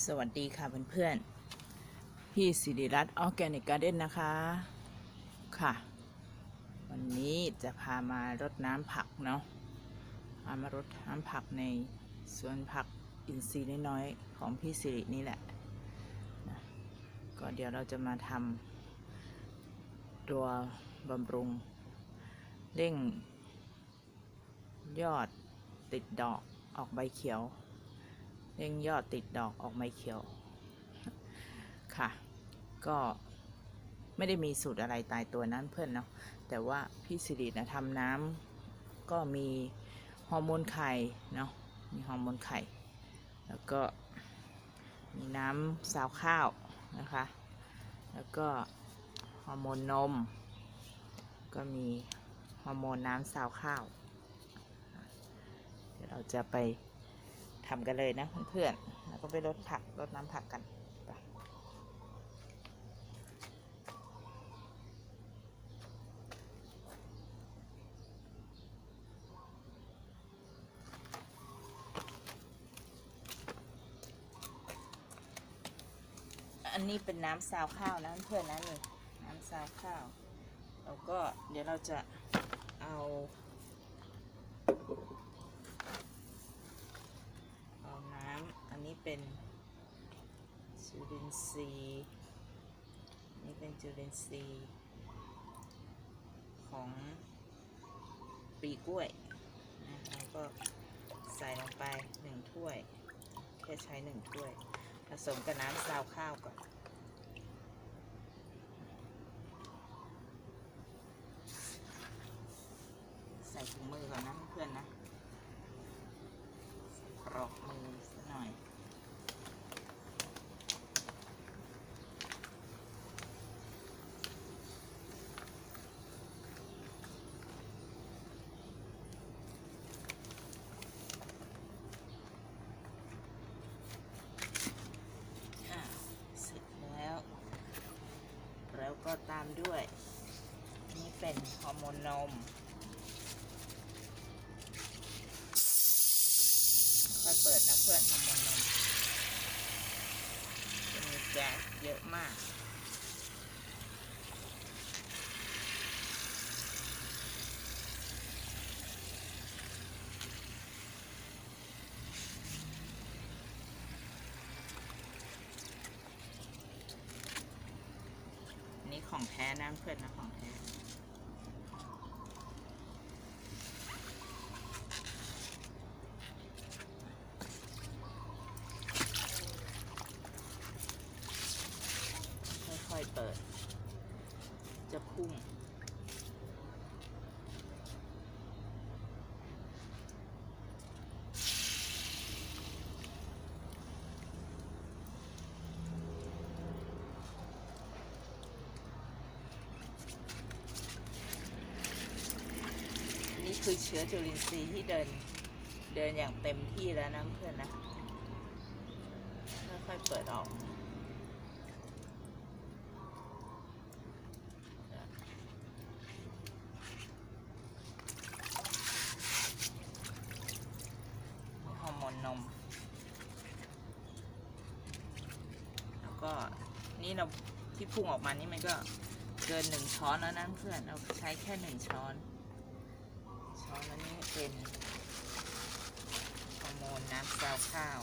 สวัสดีค่ะเพื่อนๆ พี่สิริรัตน์ออร์แกนิกการ์เด้นนะคะ ค่ะ วันนี้จะพามารดน้ำผักเนาะ พามารดน้ำผักในสวนผักอินทรีย์น้อยๆของพี่สิรินี่แหละนะก็เดี๋ยวเราจะมาทำตัวบำรุงเร่ง ยอดติดดอกออกใบเขียว เร่งยอดติดดอกออกใบเขียวค่ะ ก็ไม่ได้มีสูตรอะไรตายตัวนั้นเพื่อนเนาะแต่ว่าพี่สิรินะทำน้ำก็มีฮอร์โมนไข่เนาะมีฮอร์โมนไข่ แล้วก็มีน้ำสาวข้าวนะคะ แล้วก็ฮอร์โมนนม ก็มีฮอร์โมนน้ำสาวข้าว เดี๋ยวเราจะไป ทำกันเลยนะเพื่อนๆแล้วก็ไปรดผักรดน้ำผักกันไปอันนี้เป็นน้ำซาวข้าวนะเพื่อนๆนะนี่น้ำซาวข้าว แล้วก็เดี๋ยวเราจะเอาน้ำ อันนี้ เป็นจุลินทรีย์นนี่เป็นจุลินทรีย์ของปีกล้วยนะแล้วก็ใส่ลงไปหนึ่งถ้วย แค่ใช้หนึ่งถ้วย ผสมกับน้ำซาวข้าวก่อนใส่ถุงมือก่อนนะเพื่อนๆนะ กรอกมือสักหน่อย อะเสร็จแล้ว แล้ว ก็ตามด้วย นี่เป็นฮอร์โมนนม ค่อยเปิดนะเพื่อนฮอร์โมนนมจะมีแก๊สเยอะมาก อันนี้ของแท้นะ เพื่นนะคะงแท้ ค่อยๆเปิด จะพุ่ง นี่ คือเชื้อจุลินทรีย์ที่เดิน เดินอย่างเต็มที่แล้วนะเพื่อนนะค่อยๆเปิดออกฮอร์โมนนม แล้วก็นี่เราที่พุ่งออกมานี่มันก็เกินหนึ่งช้อนแล้วนะเพื่อน เราใช้แค่หนึ่งช้อน ช้อนแล้วนี่เป็นฮอร์โมนน้ำซาวข้าว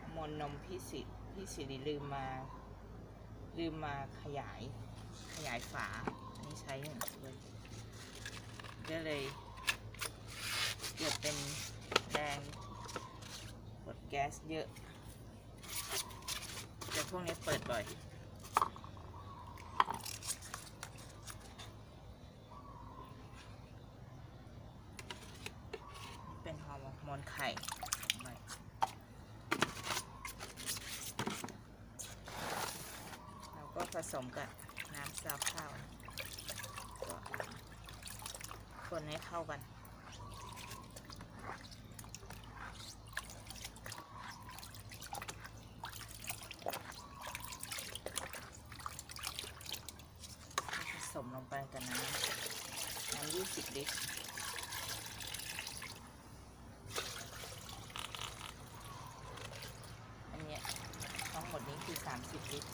ฮอร์โมนนมพี่สิพี่สิริลืมมา ลืมมาขยายขยายฝา อันนี้ใช้หนึ่งถ้วยก็เลยเกิดเป็นแรงกดแก๊สเยอะ แต่พวกนี้เปิดบ่อย เป็นฮอร์โมนไข่ไว้เราก็ผสมกับน้ำซาวข้าว ก็คนให้เข้ากันิอันเนี้ยทั้งหมดนี้คือ 30 ลิตร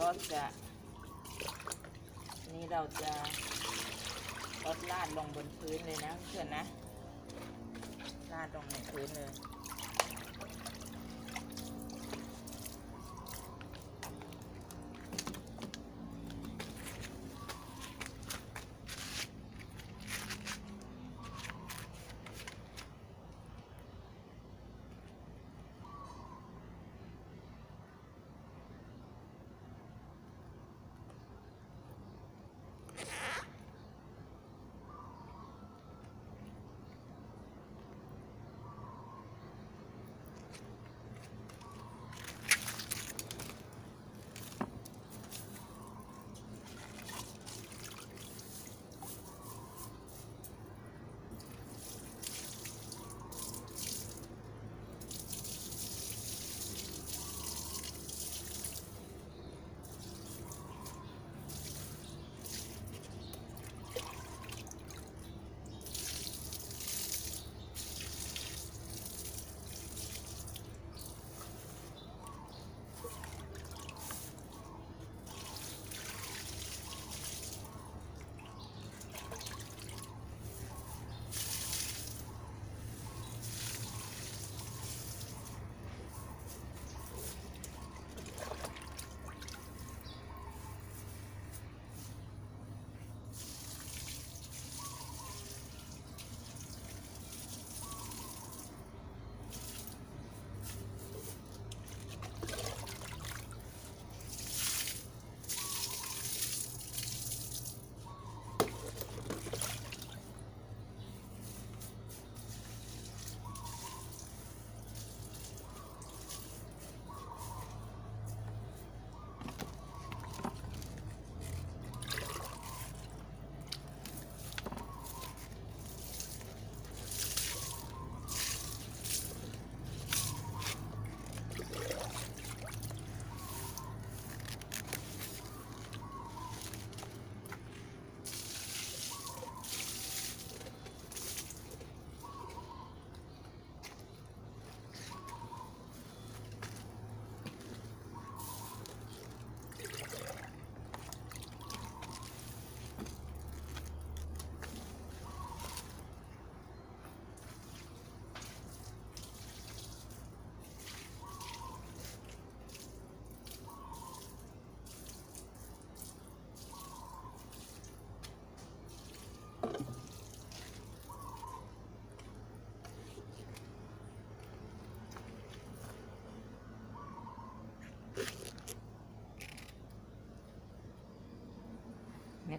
ก็จะนี่เราจะลดลาดลงบนพื้นเลยนะเพื่อนนะลาดลงในพื้นเลย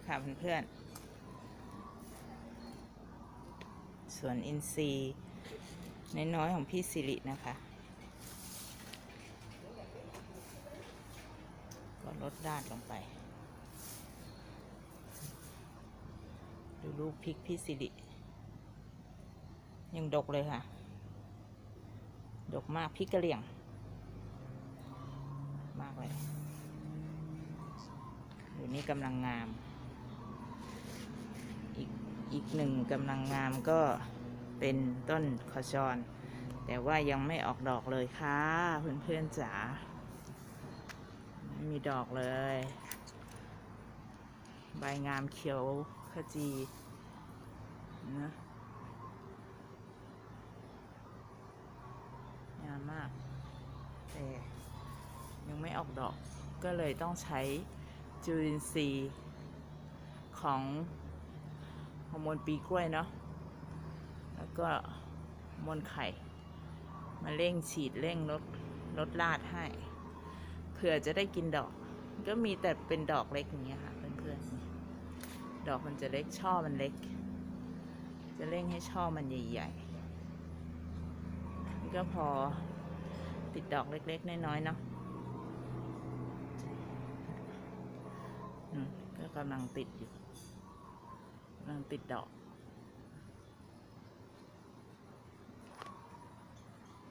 ค่ะเพื่อนๆ ส่วนอินทรีย์น้อยๆของพี่สิรินะคะก็ลดด้านลงไป ดูลูกพริกพี่สิริ ยังดกเลยค่ะ ดกมากพริกกระเหลี่ยง มากเลยอยู่นี่กำลังงาม อีกหนึ่งกำลังงามก็เป็นต้นขจรแต่ว่ายังไม่ออกดอกเลยค่ะ เพื่อนๆจ๋าไม่มีดอกเลย ใบงามเขียวขจีนะงามมาก แต่ยังไม่ออกดอกก็เลยต้องใช้จุลินทรีย์ของ ฮอร์โมนปีกล้วยเนาะแล้วก็ฮอร์โมนไข่ มาเร่งฉีดเร่งลดลดลาดให้เผื่อจะได้กินดอก ก็มีแต่เป็นดอกเล็กอย่างเงี้ยค่ะเพื่อนๆดอกมันจะเล็กช่อมันเล็ก จะเร่งให้ช่อมันใหญ่ๆนี่ก็พอติดดอกเล็กๆน้อยๆเนาะก็กำลังติดอยู่ ลังติดดอก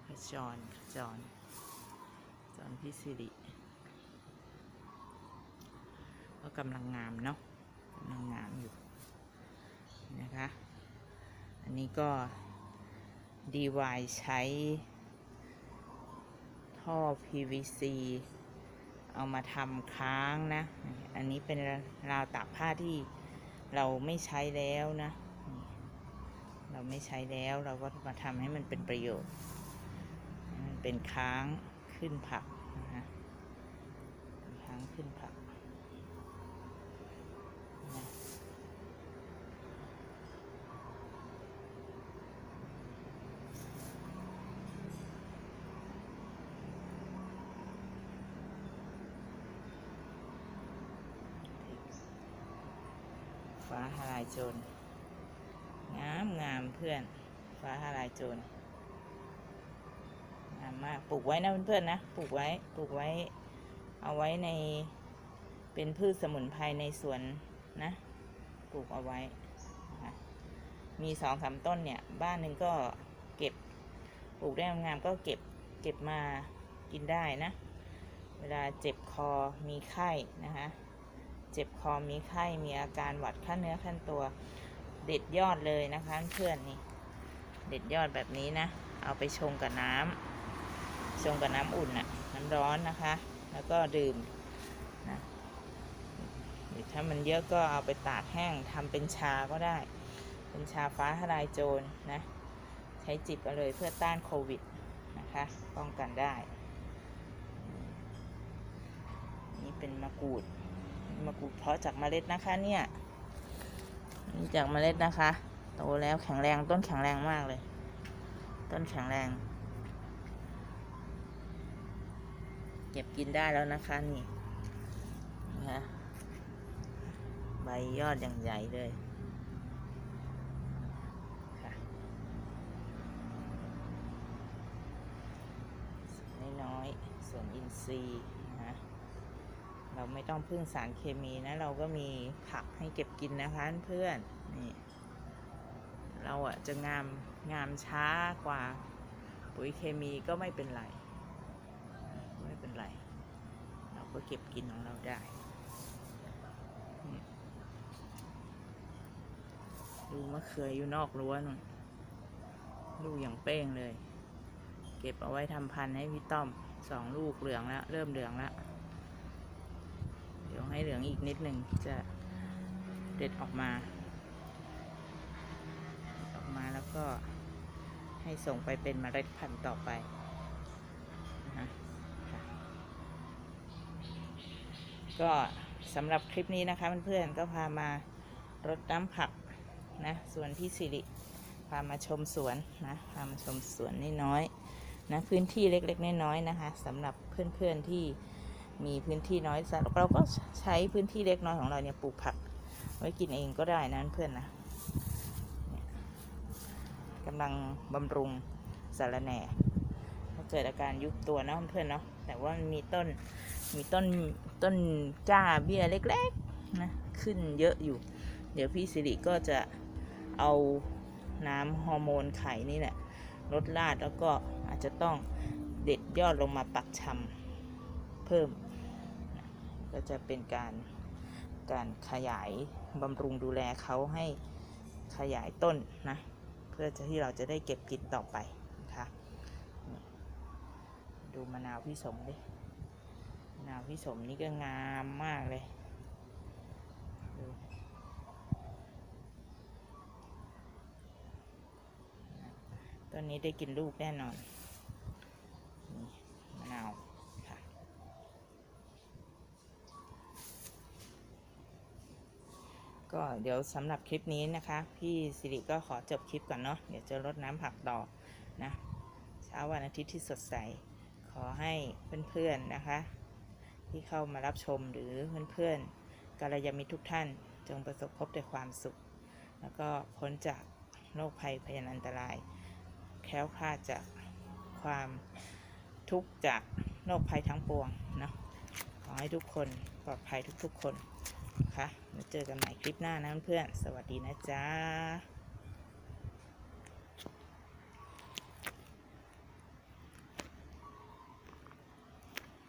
ขจรขจรจรพิสิริก็กำลังงามเนาะกำลังงามอยู่นะคะ อันนี้ก็ DY ใช้ท่อ PVC เอามาทำค้างนะ อันนี้เป็นราวตากผ้าที่ เราไม่ใช้แล้วนะ เราไม่ใช้แล้วเราก็มาทำให้มันเป็นประโยชน์ มันเป็นค้างขึ้นผักนะฮะค้างขึ้นผัก ฟ้าทลายโจร งามงามเพื่อน ฟ้าทลายโจร งามมาก ปลูกไว้นะเพื่อนๆนะ ปลูกไว้ ปลูกไว้ เอาไว้ใน เป็นพืชสมุนไพรในสวนนะ ปลูกเอาไว้นะมีสองสามต้นเนี่ย บ้านหนึ่งก็เก็บ ปลูกได้งามก็เก็บ เก็บมากินได้นะ เวลาเจ็บคอ มีไข้นะคะ เจ็บคอมีไข้มีอาการหวัดขั้นเนื้อขั้นตัว เด็ดยอดเลยนะคะเพื่อนนี่เด็ดยอดแบบนี้นะ เอาไปชงกับน้ำชงกับน้ำอุ่นน่ะน้ำร้อนนะคะ แล้วก็ดื่มนะถ้ามันเยอะก็เอาไปตากแห้งทำเป็นชาก็ได้ เป็นชาฟ้าทลายโจรนะใช้จิบเอาเลยเพื่อต้านโควิดนะคะป้องกันได้ นี่เป็นมะกรูด มะกรูดเพาะจากเมล็ดนะคะเนี่ยนี่จากเมล็ดนะคะโตแล้วแข็งแรงต้นแข็งแรงมากเลย ต้นแข็งแรง เก็บกินได้แล้วนะคะนี่นะคะใบยอดอย่างใหญ่เลยค่ะน้อยๆส่วนอินทรีย์ เราไม่ต้องพึ่งสารเคมีนะ เราก็มีผักให้เก็บกินนะคะเพื่อนนี่เราอะจะงามงามช้ากว่าปุ๋ยเคมีก็ไม่เป็นไร ไม่เป็นไร เราก็เก็บกินของเราได้ ดูมะเขืออยู่นอกรั้วนู่นลูกอย่างเป้งเลย เก็บเอาไว้ทำพันธุ์ให้พี่ต้อมสองลูกเหลืองแล้ว เริ่มเหลืองแล้ว ให้เหลืองอีกนิดหนึ่งจะเด็ดออกมา ออกมาแล้วก็ให้ส่งไปเป็นเมล็ดพันธุ์ต่อไปนะก็สำหรับคลิปนี้นะคะเพื่อนๆก็พามารดน้ำผักนะส่วนพี่สิริพามาชมสวนนะพามาชมสวนน้อยๆนะพื้นที่เล็กๆน้อยๆนะคะสำหรับเพื่อนๆที่ มีพื้นที่น้อยสักเราก็ใช้พื้นที่เล็กน้อยของเราเนี่ยปลูกผัก ไว้กินเองก็ได้นะเพื่อนนะกำลังบำรุงสารแหน่ถ้าเกิดอาการยุบตัวนะเพื่อนเนาะแต่ว่ามีต้นมีต้นต้นก้าเบี้ยเล็กๆนะขึ้นเยอะอยู่ เดี๋ยวพี่สิริก็จะเอาน้ำฮอร์โมนไข่นี่แหละลดราดแล้วก็อาจจะต้องเด็ดยอดลงมาปักชำเพิ่ม ก็จะเป็นการการขยายบำรุงดูแลเขาให้ขยายต้นนะ เพื่อที่เราจะได้เก็บกินต่อไปนะคะดูมะนาวพี่สมดิมะนาวพี่สมนี่ก็งามมากเลยต้นนี้ได้กินลูกแน่นอนนี่มะนาว ก็เดี๋ยวสำหรับคลิปนี้นะคะ พี่สิริก็ขอจบคลิปก่อนเนาะเดี๋ยวจะรดน้ำผักต่อนะเช้าวันอาทิตย์ที่สดใส ขอให้เพื่อนๆนะคะ ที่เข้ามารับชมหรือเพื่อนๆกัลยาณมิตรทุกท่านจงประสบพบแต่ความสุข แล้วก็พ้นจากโรคภัยพยานอันตราย แคล้วคลาดจากความทุกข์จากโรคภัยทั้งปวงเนาะขอให้ทุกคนปลอดภัยทุกๆคน คะแล้วเจอกันใหม่คลิปหน้านะเพื่อนๆสวัสดีนะจ๊ะ